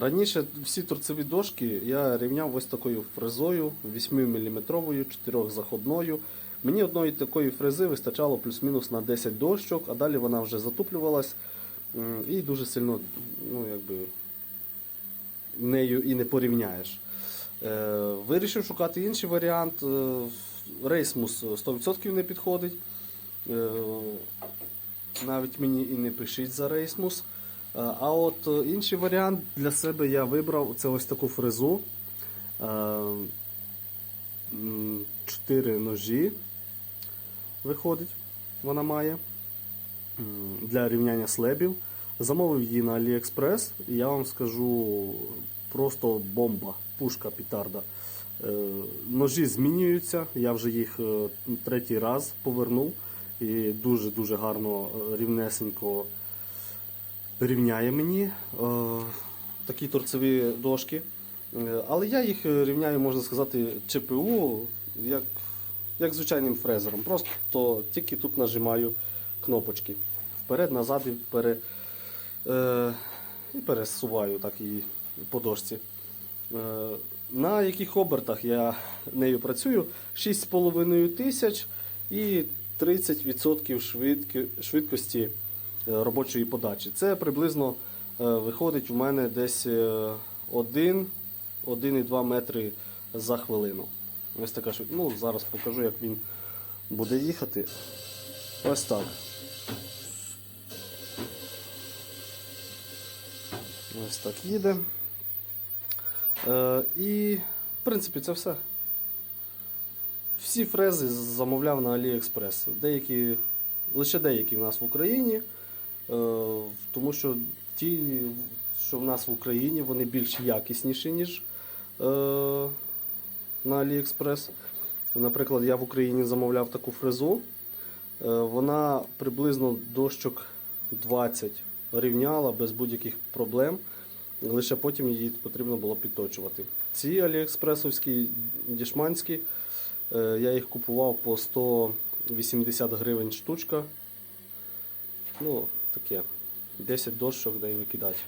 Раніше всі торцеві дошки я рівняв ось такою фрезою 8-мм, 4-заходною. Мені одної такої фрези вистачало плюс-мінус на 10 дощок, а далі вона вже затуплювалась і дуже сильно ну, якби, нею і не порівняєш. Е, вирішив шукати інший варіант. Е, Рейсмус 100% не підходить. Е, навіть мені і не пишіть за рейсмус. Е, А от е, інший варіант для себе я вибрав це ось таку фрезу. Е, Чотири ножі виходить, вона має для рівняння слебів. Замовив її на AliExpress, і я вам скажу просто бомба, пушка пітарда. Ножі змінюються, я вже їх третій раз повернув і дуже-дуже гарно рівнесенько рівняє мені е, такі торцеві дошки. Е, Але я їх рівняю, можна сказати, ЧПУ як, як звичайним фрезером. Просто тільки тут нажимаю кнопочки. Вперед, назад і, пере, е, і пересуваю так її по дошці. Е, на яких обертах я нею працюю? 6,5 тисяч і 30% швидки, швидкості робочої подачі. Це приблизно е, виходить у мене десь е, 1, 1,2 метри за хвилину. Ось така Ну, зараз покажу, як він буде їхати. Ось так. Ось так їде. Е, і, в принципі, це все. Всі фрези замовляв на AliExpress. Деякі, лише деякі в нас в Україні, е, тому що ті, що в нас в Україні, вони більш якісніші, ніж е, на AliExpress. Наприклад, я в Україні замовляв таку фрезу. Е, Вона приблизно дощок 20 рівняла без будь-яких проблем. Лише потім її потрібно було підточувати. Ці аліекспресовські дішманські, е, я їх купував по 180 гривень штучка. Ну, таке, 10 дощок, де й викидати.